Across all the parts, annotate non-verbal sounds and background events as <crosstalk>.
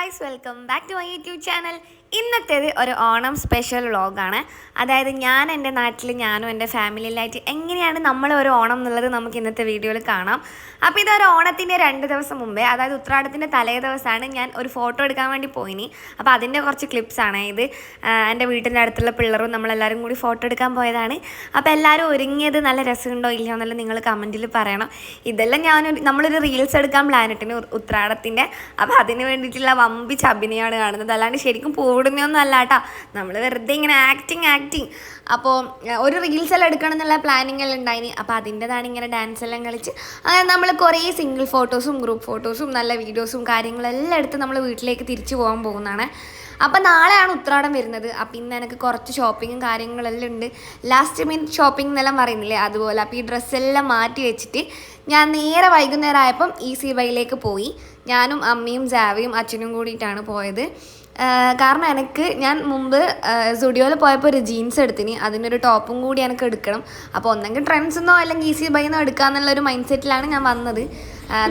Guys welcome back to my YouTube channel ഇന്നത്തേത് ഒരു Onam special വ്ളോഗാണ് അതായത് ഞാൻ എന്റെ നാട്ടിൽ ഞാനും എന്റെ ഫാമിലിയിലായിട്ട് എങ്ങനെയാണ് നമ്മൾ ഒരു ഓണം എന്നുള്ളത് നമുക്ക് ഇന്നത്തെ വീഡിയോയിൽ കാണാം. അപ്പോൾ ഇതൊരു ഓണത്തിന്റെ രണ്ട് ദിവസം മുമ്പേ അതായത് ഉത്രാടത്തിന്റെ തലേ ദിവസമാണ് ഞാൻ ഒരു ഫോട്ടോ എടുക്കാൻ വേണ്ടി പോയിനി. അപ്പോൾ അതിന്റെ കുറച്ച് ക്ലിപ്സാണ് ഇത്. എന്റെ വീട്ടിന്റെ അടുത്തുള്ള പിള്ളറും നമ്മളെല്ലാവരും കൂടി ഫോട്ടോ എടുക്കാൻ പോയതാണ്. അപ്പോൾ എല്ലാവരും ഒരുങ്ങിയത് നല്ല രസമുണ്ടോ ഇല്ലയോ എന്നുള്ളത് നിങ്ങൾ കമന്റിൽ പറയണം. ഇതെല്ലാം ഞാൻ നമ്മളൊരു റീൽസ് എടുക്കാൻ പ്ലാൻ ഇട്ടിന് ഉത്രാടത്തിന്റെ അപ്പോൾ അതിന് വേണ്ടിയിട്ടുള്ള വമ്പിച്ച അഭിനയമാണ് കാണുന്നത്. അല്ലാണ്ട് ശരിക്കും പൂടുന്നൊന്നും അല്ല കേട്ടോ നമ്മൾ വെറുതെ ഇങ്ങനെ ആക്ടിങ് ആക്ടിങ് അപ്പോൾ ഒരു റീൽസ് എല്ലാം എടുക്കണം എന്നുള്ള പ്ലാനിങ് എല്ലാം ഉണ്ടായിന്. അപ്പോൾ അതിന്റെതാണ് ഇങ്ങനെ ഡാൻസ് എല്ലാം കളിച്ച്. അങ്ങനെ നമ്മൾ കുറേ സിംഗിൾ ഫോട്ടോസും ഗ്രൂപ്പ് ഫോട്ടോസും നല്ല വീഡിയോസും കാര്യങ്ങളെല്ലാം എടുത്ത് നമ്മൾ വീട്ടിലേക്ക് തിരിച്ചു പോകാൻ പോകുന്നതാണ്. അപ്പം നാളെയാണ് ഉത്രാടം വരുന്നത്. അപ്പം ഇന്ന് എനിക്ക് കുറച്ച് ഷോപ്പിങ്ങും കാര്യങ്ങളെല്ലാം ഉണ്ട്. ലാസ്റ്റ് മിനിറ്റ് ഷോപ്പിംഗ് എന്നെല്ലാം പറയുന്നില്ലേ? അതുപോലെ അപ്പോൾ ഈ ഡ്രസ്സെല്ലാം മാറ്റി വെച്ചിട്ട് ഞാൻ നേരെ വൈകുന്നേരം ആയപ്പം ഈ സി ബൈയിലേക്ക് പോയി. ഞാനും അമ്മയും ജാവയും അച്ഛനും കൂടിയിട്ടാണ് പോയത്. കാരണം എനിക്ക് ഞാൻ മുമ്പ് സ്റ്റുഡിയോയിൽ പോയപ്പോൾ ഒരു ജീൻസ് എടുത്തിന്. അതിനൊരു ടോപ്പും കൂടി എനിക്ക് എടുക്കണം. അപ്പോൾ ഒന്നെങ്കിൽ ട്രെൻഡ്സെന്നോ അല്ലെങ്കിൽ ഈസി ബൈന്നോ എടുക്കാന്നുള്ള ഒരു മൈൻഡ് സെറ്റിലാണ് ഞാൻ വന്നത്.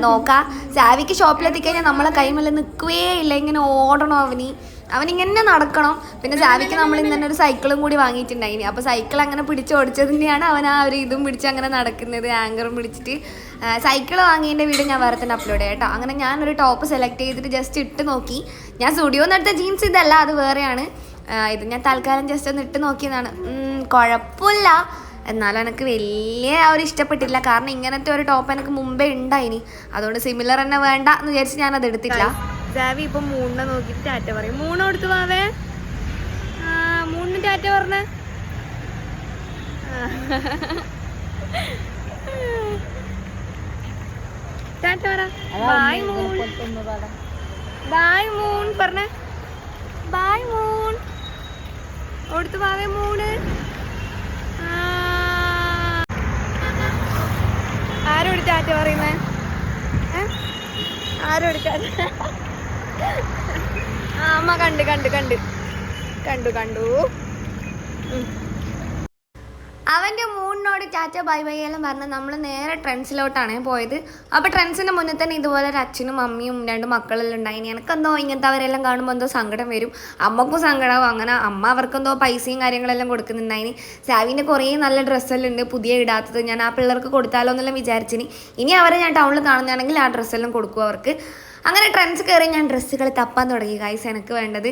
നോക്കാം. സാവിക്ക് ഷോപ്പിലെത്തിക്കഴിഞ്ഞാൽ നമ്മളെ കൈമല്ല നിൽക്കുകയേ ഇല്ല. ഇങ്ങനെ ഓടണം അവന്? അവനിങ്ങനെ നടക്കണം. പിന്നെ സാവിക്ക് നമ്മൾ ഇന്ന് ഒരു സൈക്കിളും കൂടി വാങ്ങിയിട്ടുണ്ടായിനി. അപ്പോൾ സൈക്കിൾ അങ്ങനെ പിടിച്ച് ഓടിച്ചതിന്റെയാണ് അവൻ ആ ഒരു ഇതും പിടിച്ച് അങ്ങനെ നടക്കുന്നത് ആങ്കറും പിടിച്ചിട്ട്. സൈക്കിൾ വാങ്ങിയതിന്റെ വീഡിയോ ഞാൻ വേറെ തന്നെ അപ്ലോഡ് ചെയ്യാം കേട്ടോ. അങ്ങനെ ഞാനൊരു ടോപ്പ് സെലക്ട് ചെയ്തിട്ട് ജസ്റ്റ് ഇട്ട് നോക്കി. ഞാൻ സ്റ്റുഡിയോന്ന് എടുത്ത ജീൻസ് ഇതല്ല അത് വേറെയാണ്. ഇത് ഞാൻ തൽക്കാലം ജസ്റ്റ് ഒന്ന് ഇട്ട് നോക്കിയതാണ്. കുഴപ്പമില്ല എന്നാലും എനിക്ക് വലിയ ഒരു ഇഷ്ടപ്പെട്ടില്ല. കാരണം ഇങ്ങനത്തെ ഒരു ടോപ്പ് എനിക്ക് മുമ്പേ ഉണ്ടായിനി. അതുകൊണ്ട് സിമിലർ തന്നെ വേണ്ട എന്ന് വിചാരിച്ച് ഞാൻ അത് എടുത്തില്ല ജാവി ഇപ്പൊ മൂണിനെ നോക്കിട്ട് ടാറ്റ പറയും. മൂണ് കൊടുത്തു വാവേ. ആ ടാറ്റ പറഞ്ഞ. ടാറ്റ പറ. Bye moon. ബായ് മൂൺ പറഞ്ഞ. Bye moon. കൊടുത്തു വാവേ മൂണ്. ആരോട് ടാറ്റ പറയുന്നേ? ആരോട് ടാറ്റ? ആ അമ്മ കണ്ട് കണ്ട് കണ്ട്. കണ്ടു കണ്ടു. അവന്റെ മൂണിനോട് ചാച്ച ബൈ ബൈ എല്ലാം പറഞ്ഞ് നമ്മൾ നേരെ ട്രെൻസിലോട്ടാണ് പോയത്. അപ്പോൾ ട്രെൻസിന്റെ മുന്നിൽ തന്നെ ഇതുപോലെ ഒരു അച്ഛനും അമ്മയും രണ്ട് മക്കളെല്ലാം ഉണ്ടായിനി. എനിക്കെന്തോ ഇങ്ങനത്തെ അവരെല്ലാം കാണുമ്പോൾ എന്തോ സങ്കടം വരും. അമ്മക്കും സങ്കടമാവും അങ്ങനെ അമ്മ അവർക്കെന്തോ പൈസയും കാര്യങ്ങളെല്ലാം കൊടുക്കുന്നുണ്ടായിനി. സാവിന്റെ കുറേ നല്ല ഡ്രസ്സെല്ലാം ഉണ്ട് പുതിയ ഇടാത്തത് ഞാൻ ആ പിള്ളേർക്ക് കൊടുത്താലോ എന്നെല്ലാം വിചാരിച്ചിനി. ഇനി അവരെ ഞാൻ ടൗണിൽ കാണുന്നതാണെങ്കിൽ ആ ഡ്രസ്സെല്ലാം കൊടുക്കും അവർക്ക്. അങ്ങനെ ട്രെൻഡ്സ് കയറി ഞാൻ ഡ്രസ്സുകൾ തപ്പാൻ തുടങ്ങി ഗൈസ് എനിക്ക് വേണ്ടത്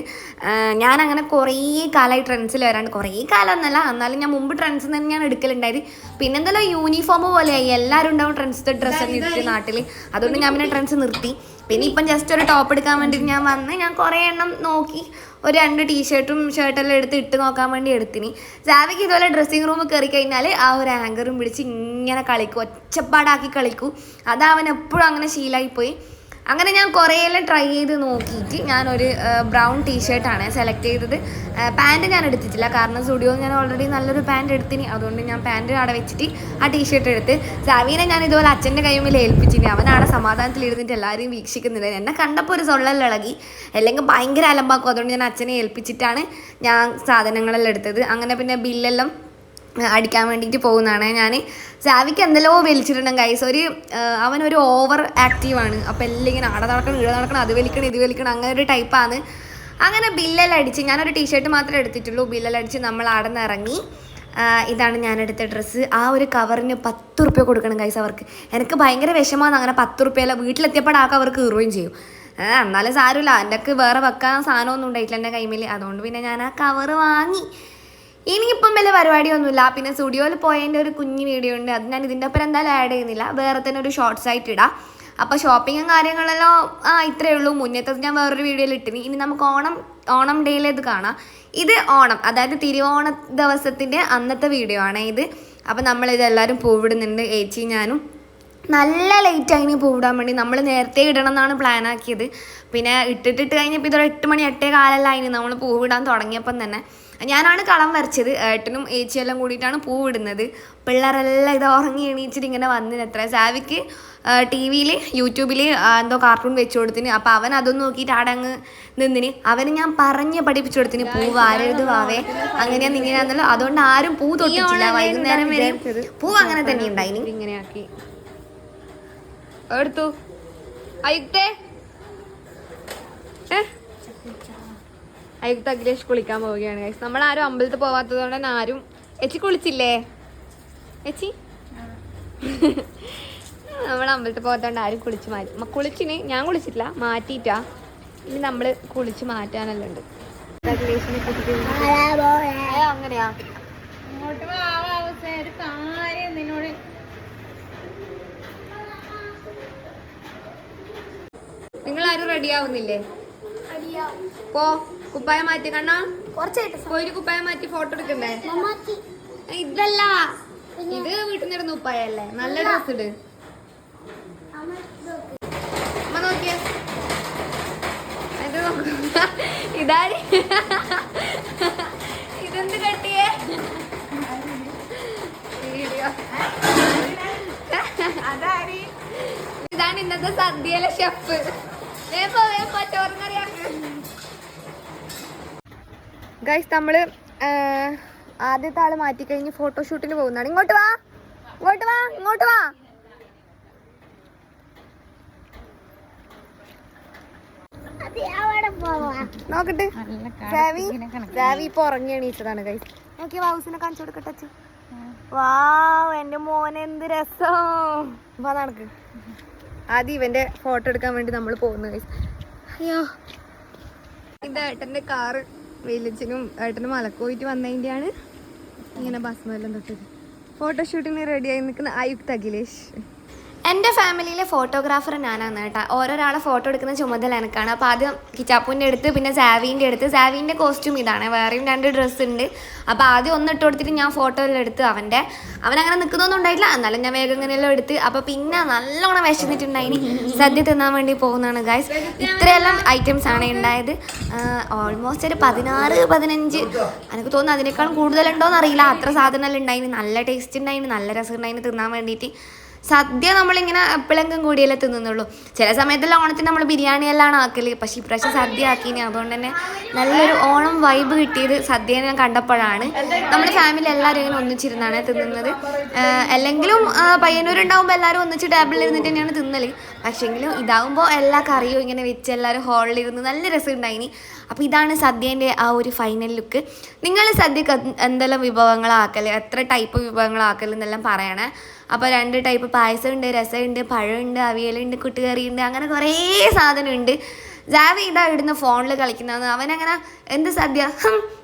ഞാൻ അങ്ങനെ കുറേ കാലമായി ട്രെൻഡ്സിൽ വരാണ്ട്. കുറേ കാലം എന്നല്ല എന്നാലും ഞാൻ മുമ്പ് ട്രെൻഡ്സ് തന്നെ ഞാൻ എടുക്കലുണ്ടായത്. പിന്നെ എന്തെല്ലോ യൂണിഫോം പോലെയായി. എല്ലാവരും ഉണ്ടാവും ട്രെൻഡ്സിന്റെ ഡ്രസ്സ് ഇട്ടിട്ട് നാട്ടിൽ അതുകൊണ്ട് ഞാൻ പിന്നെ ട്രെൻഡ്സ് നിർത്തി. പിന്നെ ഇപ്പം ജസ്റ്റ് ഒരു ടോപ്പ് എടുക്കാൻ വേണ്ടിയിട്ട് ഞാൻ വന്ന് ഞാൻ കുറേ എണ്ണം നോക്കി. ഒരു രണ്ട് ടീഷർട്ടും ഷർട്ടെല്ലാം എടുത്ത് ഇട്ട് നോക്കാൻ വേണ്ടി എടുത്തിന്. സാവിക്ക് ഇതുപോലെ ഡ്രസ്സിങ് റൂമിൽ കയറി കഴിഞ്ഞാൽ ആ ഒരു ആങ്കറും പിടിച്ച് ഇങ്ങനെ കളിക്കും. ഒച്ചപ്പാടാക്കി കളിക്കും. അത് അവൻ എപ്പോഴും അങ്ങനെ ശീലായിപ്പോയി. പോയി അങ്ങനെ ഞാൻ കുറേയെല്ലാം ട്രൈ ചെയ്ത് നോക്കിയിട്ട് ഞാനൊരു ബ്രൗൺ ടീഷർട്ടാണ് സെലക്ട് ചെയ്തത്. പാന്റ് ഞാൻ എടുത്തിട്ടില്ല. കാരണം സ്റ്റുഡിയോയിൽ ഞാൻ ഓൾറെഡി നല്ലൊരു പാന്റ് എടുത്തിന്. അതുകൊണ്ട് ഞാൻ പാന്റ് അവിടെ വെച്ചിട്ട് ആ ടീഷർട്ട് എടുത്ത് സാവീനെ ഞാൻ ഇതുപോലെ അച്ഛന്റെ കൈമിൽ ഏൽപ്പിച്ചിന്. അവനവിടെ സമാധാനത്തിൽ ഇരുന്നിട്ട് എല്ലാവരെയും വീക്ഷിക്കുന്നില്ല എന്നെ കണ്ടപ്പോൾ ഒരു സൊള്ളെല്ലാം ഇളകി. അല്ലെങ്കിൽ ഭയങ്കര അലമ്പാക്കും. അതുകൊണ്ട് ഞാൻ അച്ഛനെ ഏൽപ്പിച്ചിട്ടാണ് ഞാൻ സാധനങ്ങളെല്ലാം എടുത്തത്. അങ്ങനെ പിന്നെ ബില്ലെല്ലാം അടിക്കാൻ വേണ്ടിയിട്ട് പോകുന്നതാണ്. ഞാൻ സാവിക്ക് എന്തെല്ലോ വലിച്ചിട്ടുണ്ടെങ്കിൽ ഗൈസ് ഒരു അവൻ അവനൊരു ഓവർ ആക്റ്റീവാണ് അപ്പോൾ എല്ലാം ഇങ്ങനെ ആടെ നടക്കണം ഇവിടെ നടക്കണം അത് വലിക്കണം ഇത് വലിക്കണം അങ്ങനെ ഒരു ടൈപ്പാണ് അങ്ങനെ ബില്ലെല്ലാം അടിച്ച് ഞാനൊരു ടീഷർട്ട് മാത്രമേ എടുത്തിട്ടുള്ളൂ. ബില്ലെല്ലാം അടിച്ച് നമ്മൾ അവിടെ നിന്ന് ഇറങ്ങി. ഇതാണ് ഞാൻ എടുത്ത ഡ്രസ്സ് ആ ഒരു കവറിന് പത്ത് റുപ്യ കൊടുക്കണം ഗൈസ് അവർക്ക്. എനിക്ക് ഭയങ്കര വിഷമമാണ് അങ്ങനെ പത്ത് റുപ്യല്ല വീട്ടിലെത്തിയപ്പോൾ ആ അവർക്ക് കീറുകയും ചെയ്യും. എന്നാലും സാരമില്ല. എന്റെ വേറെ വെക്കാൻ സാധനമൊന്നും ഉണ്ടായിട്ടില്ല എന്റെ കൈമിൽ അതുകൊണ്ട് പിന്നെ ഞാൻ ആ കവറ് വാങ്ങി. ഇനിയിപ്പം വലിയ പരിപാടിയൊന്നുമില്ല. പിന്നെ സ്റ്റുഡിയോയിൽ പോയതിന്റെ ഒരു കുഞ്ഞു വീഡിയോ ഉണ്ട്. അത് ഞാൻ ഇതിന്റെ ഒപ്പം എന്തായാലും ആഡ് ചെയ്യുന്നില്ല. വേറെ തന്നെ ഒരു ഷോർട്സ് ആയിട്ട് ഇടാം. അപ്പോൾ ഷോപ്പിങ്ങും കാര്യങ്ങളെല്ലാം ആ ഇത്രയേ ഉള്ളൂ. മുന്നേത്തത് ഞാൻ വേറൊരു വീഡിയോയിൽ ഇട്ടിനി. ഇനി നമുക്ക് ഓണം ഓണം ഡേയിലെ ഇത് കാണാം. ഇത് ഓണം അതായത് തിരുവോണ ദിവസത്തിന്റെ അന്നത്തെ വീഡിയോ ആണ് ഇത്. അപ്പോൾ നമ്മളിത് എല്ലാവരും പൂവിടുന്നുണ്ട്. ഏച്ചി ഞാനും. നല്ല ലേറ്റ് ആയിന് പൂവിടാൻ വേണ്ടി. നമ്മൾ നേരത്തെ ഇടണം എന്നാണ് പ്ലാൻ ആക്കിയത്. പിന്നെ ഇട്ടിട്ടിട്ട് കഴിഞ്ഞപ്പോൾ ഇതൊരു എട്ട് മണി എട്ടേ കാലല്ല അതിന് നമ്മൾ പൂവിടാൻ തുടങ്ങിയപ്പം തന്നെ. ഞാനാണ് കളം വരച്ചത്. ഏട്ടനും ഏച്ചിയെല്ലാം കൂടിയിട്ടാണ് പൂവിടുന്നത് പിള്ളേരെല്ലാം ഇത് ഉറങ്ങി എണീച്ചിട്ട് ഇങ്ങനെ വന്നിന് എത്ര സാവിക്ക് ടി വിയിൽ യൂട്യൂബിൽ എന്തോ കാർട്ടൂൺ വെച്ച് കൊടുത്തിന്. അപ്പോൾ അവൻ അതൊന്നും നോക്കിയിട്ട് ആടങ്ങ് നിന്നിന്. അവന് ഞാൻ പറഞ്ഞ് പഠിപ്പിച്ചു കൊടുത്തിന് പൂ വാരരുത് വാവേ. അങ്ങനെയാന്ന് ഇങ്ങനെയാന്നല്ലോ. അതുകൊണ്ട് ആരും പൂ തൊട്ടിട്ടില്ല. വൈകുന്നേരം വരെ പൂ അങ്ങനെ തന്നെ ഉണ്ടായിന് ഇങ്ങനെയാക്കി. എടുത്തു. അയുക്തേ ഏ? അയുക്ത അഖിലേഷ് കുളിക്കാൻ പോവുകയാണ് ഗൈസ് ആരും അമ്പലത്തിൽ പോവാത്തത് കൊണ്ട് തന്നെ ആരും എച്ചി കുളിച്ചില്ലേ? എച്ചി? <laughs> നമ്മൾ അമ്പലത്തിൽ പോകാത്തതുകൊണ്ട് ആരും കുളിച്ച് മാറ്റി കുളിച്ചിന് ഞാൻ കുളിച്ചിട്ടില്ല മാറ്റിയിട്ടാ. ഇനി നമ്മൾ കുളിച്ച് മാറ്റാനല്ല ഉണ്ട്. അങ്ങനെയാ. നിങ്ങൾ ആരും റെഡി ആവുന്നില്ലേ? പോ. കുപ്പായം മാറ്റി കണ്ണാ. കൊറച്ചായിട്ട് പോയിട്ട് കുപ്പായം മാറ്റി ഫോട്ടോ എടുക്കണ്ടേ? ഇതല്ല. ഇത് വീട്ടിൽ നിന്ന് ഉപ്പായല്ലേ കുപ്പായല്ലേ? നല്ല ഡ്രസ് ഇട്. അമ്മ നോക്കിയേ. ഇതാര്? ഇതെന്ത് കെട്ടിയേ? ഇതാണ് ഇന്നത്തെ സദ്യയിലെ ഷെഫ് വേപ്പോ വേപ്പോ ചോറും കറിയാക്ക് ഗൈസ് നമ്മൾ ആദ്യത്തെ ആൾ മാറ്റി കഴിഞ്ഞ് ഫോട്ടോഷൂട്ടിന് പോകുന്നതാണ്. ഇങ്ങോട്ട് വാ. ഇങ്ങോട്ട് വാ. ഇങ്ങോട്ട് വാ. നോക്കട്ടെ. സാവി സാവി ഇപ്പൊ ഉറങ്ങി എണീച്ചതാണ് ഗൈസ് നോക്കി ഹൗസിനെ കാണിച്ചു കൊടുക്കട്ടെ വാവ് എന്റെ മോനെ എന്ത് രസം. വാ നടക്ക്. ആദ്യം ഇവന്റെ ഫോട്ടോ എടുക്കാൻ വേണ്ടി നമ്മൾ പോകുന്നു ഗൈസ് അയ്യോ. ഇത് ഏട്ടന്റെ കാറ് വെയിലച്ചനും ഏട്ടനും മലക്കോയിട്ട് വന്നതിന്റെയാണ് ഇങ്ങനെ ഭസ്മെല്ലാം തൊട്ടത്. ഫോട്ടോഷൂട്ടിന് റെഡിയായി നിൽക്കുന്ന ആയുക്ത് അഖിലേഷ്. എന്റെ ഫാമിലിയിലെ ഫോട്ടോഗ്രാഫർ ഞാനാണ് കേട്ടോ. ഓരോരാളെ ഫോട്ടോ എടുക്കുന്ന ചുമതല എനിക്കാണ്. അപ്പോൾ ആദ്യം കിച്ചാപ്പൂന്റെ അടുത്ത് പിന്നെ സാവീന്റെ അടുത്ത്. സാവീന്റെ കോസ്റ്റ്യൂം ഇതാണ്. വേറെയും രണ്ട് ഡ്രസ്സ് ഉണ്ട്. അപ്പോൾ ആദ്യം ഒന്ന് ഇട്ട് കൊടുത്തിട്ട് ഞാൻ ഫോട്ടോ എല്ലാം എടുത്ത് അവന്റെ. അവനങ്ങനെ നിൽക്കുന്നൊന്നും ഉണ്ടായിട്ടില്ല. എന്നാലും ഞാൻ വേഗം ഇങ്ങനെയെല്ലാം എടുത്ത്. അപ്പോൾ പിന്നെ നല്ലോണം വിശന്നിട്ടുണ്ടായിനി സദ്യ തിന്നാൻ വേണ്ടി പോകുന്നതാണ് ഗായ്സ് ഇത്രയെല്ലാം ഐറ്റംസ് ആണ് ഉണ്ടായത്. ഓൾമോസ്റ്റ് ഒരു പതിനാറ് പതിനഞ്ച്. എനിക്ക് തോന്നുന്നു അതിനേക്കാളും കൂടുതലുണ്ടോയെന്ന് അറിയില്ല അത്ര സാധനമെല്ലാം ഉണ്ടായിന് നല്ല ടേസ്റ്റ് ഉണ്ടായിന് നല്ല രസം ഉണ്ടായിന് തിന്നാൻ വേണ്ടിയിട്ട്. സദ്യ നമ്മളിങ്ങനെ എപ്പോഴെങ്കിലും കൂടിയല്ലേ തിന്നുന്നുള്ളൂ. ചില സമയത്തെല്ലാം ഓണത്തിന് നമ്മൾ ബിരിയാണി എല്ലാം ആക്കൽ. പക്ഷേ ഇപ്രാവശ്യം സദ്യ ആക്കിനി അതുകൊണ്ട് തന്നെ നല്ലൊരു ഓണം വൈബ് കിട്ടിയത് സദ്യനെ ഞാൻ കണ്ടപ്പോഴാണ്. നമ്മുടെ ഫാമിലി എല്ലാവരും ഇങ്ങനെ ഒന്നിച്ചിരുന്നാണ് തിന്നുന്നത്. അല്ലെങ്കിലും പയ്യന്നൂരുണ്ടാവുമ്പോൾ എല്ലാവരും ഒന്നിച്ച് ടേബിളിൽ ഇരുന്നിട്ട് തന്നെയാണ് തിന്നൽ. പക്ഷേങ്കിലും ഇതാവുമ്പോൾ എല്ലാ കറിയും ഇങ്ങനെ വെച്ച് എല്ലാവരും ഹാളിലിരുന്ന് നല്ല രസം ഉണ്ടായിനി അപ്പോൾ ഇതാണ് സദ്യേന്റെ ആ ഒരു ഫൈനൽ ലുക്ക് നിങ്ങൾ സദ്യക്ക് എന്ത് എന്തെല്ലാം വിഭവങ്ങളാക്കൽ എത്ര ടൈപ്പ് വിഭവങ്ങളാക്കൽ എന്നെല്ലാം പറയണേ. അപ്പോൾ രണ്ട് ടൈപ്പ് പായസം ഉണ്ട് രസമുണ്ട് പഴമുണ്ട് അവിയലുണ്ട് കുട്ടുകറിയുണ്ട് അങ്ങനെ കുറേ സാധനമുണ്ട്. ജാവി ഇതാ ഇടുന്ന ഫോണിൽ കളിക്കുന്നതെന്ന് അവനങ്ങനെ എന്ത് സദ്യ?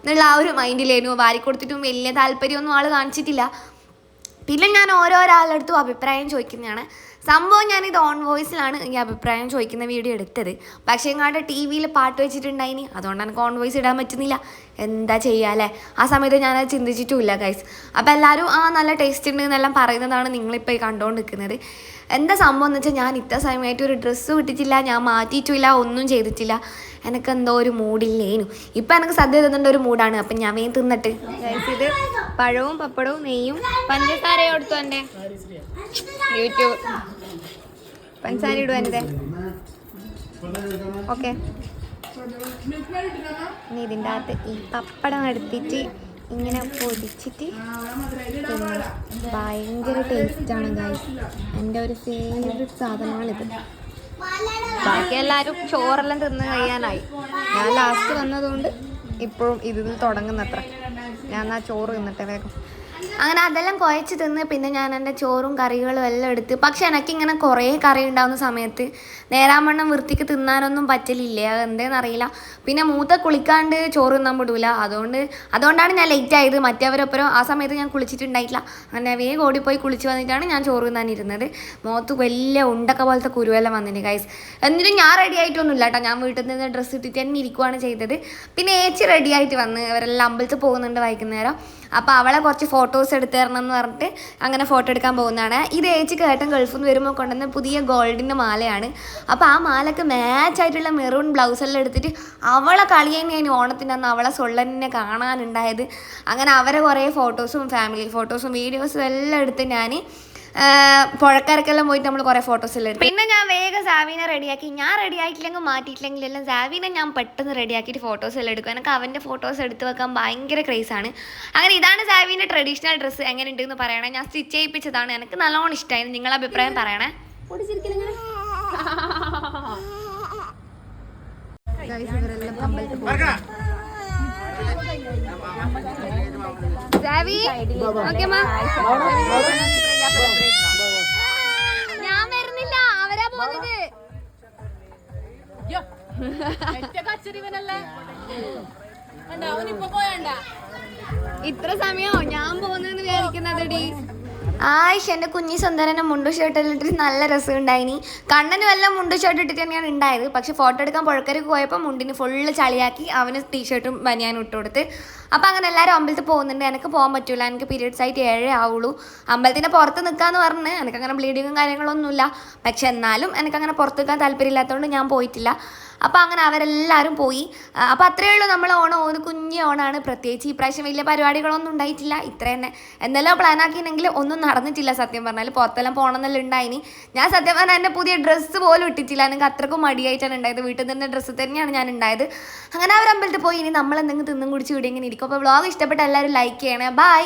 എന്നുള്ള ആ ഒരു മൈൻഡിലേനു വാരി കൊടുത്തിട്ടും വലിയ താല്പര്യമൊന്നും ആൾ കാണിച്ചിട്ടില്ല. പിന്നെ ഞാൻ ഓരോരാളുടെ അടുത്തും അഭിപ്രായം ചോദിക്കുന്നതാണ്. സംഭവം ഞാനിത് ഓൺ വോയിസിലാണ് ഈ അഭിപ്രായം ചോദിക്കുന്ന വീഡിയോ എടുത്തത്. പക്ഷേ ഇങ്ങാണ്ട് ടി വിയിൽ പാട്ട് വെച്ചിട്ടുണ്ടായിനി. അതുകൊണ്ട് എനിക്ക് ഓൺ വോയിസ് ഇടാൻ പറ്റുന്നില്ല. എന്താ ചെയ്യാല്ലേ ആ സമയത്ത് ഞാനത് ചിന്തിച്ചിട്ടുമില്ല ഗൈസ് അപ്പോൾ എല്ലാവരും ആ നല്ല ടേസ്റ്റ് ഉണ്ട് എന്നെല്ലാം പറയുന്നതാണ് നിങ്ങളിപ്പോൾ ഈ കണ്ടുകൊണ്ട് നിൽക്കുന്നത് എന്താ സംഭവം എന്ന് വെച്ചാൽ ഞാൻ ഇത്ര സമയമായിട്ട് ഒരു ഡ്രസ്സ് കിട്ടിയിട്ടില്ല ഞാൻ മാറ്റിയിട്ടില്ല ഒന്നും ചെയ്തിട്ടില്ല. എനിക്ക് എന്തോ ഒരു മൂഡില്ലേനു ഇപ്പം എനിക്ക് സദ്യ തിന്നേണ്ട ഒരു മൂഡാണ്. അപ്പം ഞാൻ വേഗം തിന്നിട്ട്. ഗൈസ് ഇത് പഴവും പപ്പടവും നെയ്യും പഞ്ചസാരയും എടുത്തു എന്റെ യൂട്യൂബ്. പഞ്ചസാര ഇടും എന്റെ ഓക്കെ ഇനി ഇതിന്റെ അകത്ത് ഈ പപ്പടം എടുത്തിട്ട് ഇങ്ങനെ പൊടിച്ചിട്ട് തിന്നണം. ഭയങ്കര ടേസ്റ്റാണ് ഗൈസ് എന്റെ ഒരു ഫേവറേറ്റ് സാധനമാണിത്. ബാക്കി എല്ലാവരും ചോറെല്ലാം തിന്ന് കഴിയാനായി. ഞാൻ ലാസ്റ്റ് വന്നതുകൊണ്ട് ഇപ്പോഴും ഇതിൽ തുടങ്ങുന്നത്ര. ഞാൻ ആ ചോറ് തിന്നിട്ടേ വേഗം. അങ്ങനെ അതെല്ലാം കുഴച്ച് തിന്ന് പിന്നെ ഞാൻ എന്റെ ചോറും കറികളും എല്ലാം എടുത്ത് പക്ഷെ എനിക്കിങ്ങനെ കുറേ കറി ഉണ്ടാവുന്ന സമയത്ത് നേരാമണ്ണം വൃത്തിക്ക് തിന്നാനൊന്നും പറ്റലില്ല? എന്തേന്നറിയില്ല. പിന്നെ മൂത്ത കുളിക്കാണ്ട് ചോറ് തിന്നാൻ വിടൂല. അതുകൊണ്ട് അതുകൊണ്ടാണ് ഞാൻ ലേറ്റ് ആയത്. മറ്റവരൊപ്പരം ആ സമയത്ത് ഞാൻ കുളിച്ചിട്ടുണ്ടായിട്ടില്ല. അങ്ങനെ വേഗം ഓടിപ്പോയി കുളിച്ച് വന്നിട്ടാണ് ഞാൻ ചോറ് തിന്നാനിരുന്നത്. മുഖത്ത് വലിയ ഉണ്ടക്ക പോലത്തെ കുരുവെല്ലാം വന്നിന് ഗൈസ് എന്നിട്ടും ഞാൻ റെഡി ആയിട്ടൊന്നുമില്ല കേട്ടോ ഞാൻ വീട്ടിൽ നിന്ന് ഡ്രസ്സ് ഇട്ടിട്ട് തന്നെ ഇരിക്കുവാണ് ചെയ്തത്. പിന്നെ ഏച്ചി റെഡി ആയിട്ട് വന്ന് അവരെല്ലാം അമ്പലത്തിൽ പോകുന്നുണ്ട് വൈകുന്നേരം. അപ്പോൾ അവളെ കുറച്ച് ഫോട്ടോസ് എടുത്തു തരണം എന്ന് പറഞ്ഞിട്ട് അങ്ങനെ ഫോട്ടോ എടുക്കാൻ പോകുന്നതാണ്. ഇത് ഏച്ചി കേട്ടൻ ഗൾഫിൽ നിന്ന് വരുമ്പോൾ കൊണ്ടുവന്ന പുതിയ ഗോൾഡിന്റെ മാലയാണ്. അപ്പോൾ ആ മാലക്ക് മാച്ച് ആയിട്ടുള്ള മെറൂൺ ബ്ലൗസ് എല്ലാം എടുത്തിട്ട് അവളെ കളി തന്നെയാണ് ഓണത്തിന്റെ അന്ന് അവളെ സൊള്ളനെ കാണാനുണ്ടായത്. അങ്ങനെ അവരെ കുറേ ഫോട്ടോസും ഫാമിലി ഫോട്ടോസും വീഡിയോസും എല്ലാം എടുത്ത് ഞാൻ പുഴക്കരക്കെല്ലാം പോയിട്ട് നമ്മൾ കുറേ ഫോട്ടോസ് എല്ലാം എടുത്തു. പിന്നെ ഞാൻ വേഗം സാവിനെ റെഡിയാക്കി ഞാൻ റെഡി ആയിട്ടില്ലെങ്കിൽ മാറ്റിയിട്ടില്ലെങ്കിൽ എല്ലാം സാവിനെ ഞാൻ പെട്ടെന്ന് റെഡിയാക്കിയിട്ട് ഫോട്ടോസ് എല്ലാം എടുക്കും. എനിക്ക് അവന്റെ ഫോട്ടോസ് എടുത്ത് വെക്കാൻ ഭയങ്കര ക്രേസാണ് അങ്ങനെ ഇതാണ് സാവിന്റെ ട്രഡീഷണൽ ഡ്രസ്സ് എങ്ങനെ ഉണ്ടെന്ന് പറയണേ. ഞാൻ സ്റ്റിച്ച് ചെയ്യിപ്പിച്ചതാണ്. എനിക്ക് നല്ലോണം ഇഷ്ടമായി നിങ്ങളെ അഭിപ്രായം പറയണേ. ഗൈസ് ഇവരെല്ലാം അമ്പലത്തിൽ സാവി ഓക്കെ ഞാൻ വരുന്നില്ല. അവരാ പോകുന്നത്. ഇത്ര സമയോ ഞാൻ പോകുന്നെന്ന് വിചാരിക്കുന്നതടി. ആയിഷ് എന്റെ കുഞ്ഞി സുന്ദരനെ മുണ്ടു ഷർട്ടിലിട്ട് നല്ല രസം ഉണ്ടായിനി കണ്ണനും എല്ലാം മുണ്ടു ഷർട്ട് ഇട്ടിട്ട് തന്നെയാണ് ഉണ്ടായത്. പക്ഷേ ഫോട്ടോ എടുക്കാൻ പുഴക്കരക്ക് പോയപ്പോൾ മുണ്ടിന് ഫുള്ള് ചളിയാക്കി അവന് ടീഷർട്ടും ബനിയാനും ഇട്ട് കൊടുത്ത്. അപ്പം അങ്ങനെ എല്ലാവരും അമ്പലത്തിൽ പോകുന്നുണ്ട്. എനിക്ക് പോകാൻ പറ്റില്ല എനിക്ക് പീരീഡ്സ് ആയിട്ട് ഏഴേ ആവുള്ളൂ. അമ്പലത്തിന്റെ പുറത്ത് നിൽക്കാമെന്ന് പറഞ്ഞ് എനിക്കങ്ങനെ ബ്ലീഡിങ്ങും കാര്യങ്ങളൊന്നുമില്ല. പക്ഷെ എന്നാലും എനിക്കങ്ങനെ പുറത്ത് നിൽക്കാൻ താല്പര്യമില്ലാത്തതുകൊണ്ട് ഞാൻ പോയിട്ടില്ല. അപ്പോൾ അങ്ങനെ അവരെല്ലാവരും പോയി. അപ്പോൾ അത്രയേ ഉള്ളൂ നമ്മൾ ഓണം. ഒരു കുഞ്ഞ് ഓണമാണ് പ്രത്യേകിച്ച് ഈ പ്രാവശ്യം വലിയ പരിപാടികളൊന്നും ഉണ്ടായിട്ടില്ല. ഇത്ര തന്നെ. എന്തെല്ലാം പ്ലാൻ ആക്കിയിട്ടുണ്ടെങ്കിൽ ഒന്നും നടന്നിട്ടില്ല സത്യം പറഞ്ഞാൽ പുറത്തെല്ലാം പോകണമെന്നെല്ലാം ഉണ്ടായിനി. ഞാൻ സത്യം പറഞ്ഞാൽ എന്റെ പുതിയ ഡ്രസ്സ് പോലും ഇട്ടിട്ടില്ല. എനിക്ക് അത്രക്കും മടിയായിട്ടാണ് ഉണ്ടായത്. വീട്ടിൽ നിന്ന് ഡ്രസ്സ് തന്നെയാണ് ഞാൻ ഉണ്ടായത്. അങ്ങനെ അവർ അമ്പലത്തിൽ പോയി. ഇനി നമ്മൾ എന്തെങ്കിലും തിന്നും കുടിച്ച് ഇവിടെ ഇങ്ങനെ ഇരിക്കും. അപ്പോൾ വ്ളോഗ് ഇഷ്ടപ്പെട്ട എല്ലാവരും ലൈക്ക് ചെയ്യണേ. ബൈ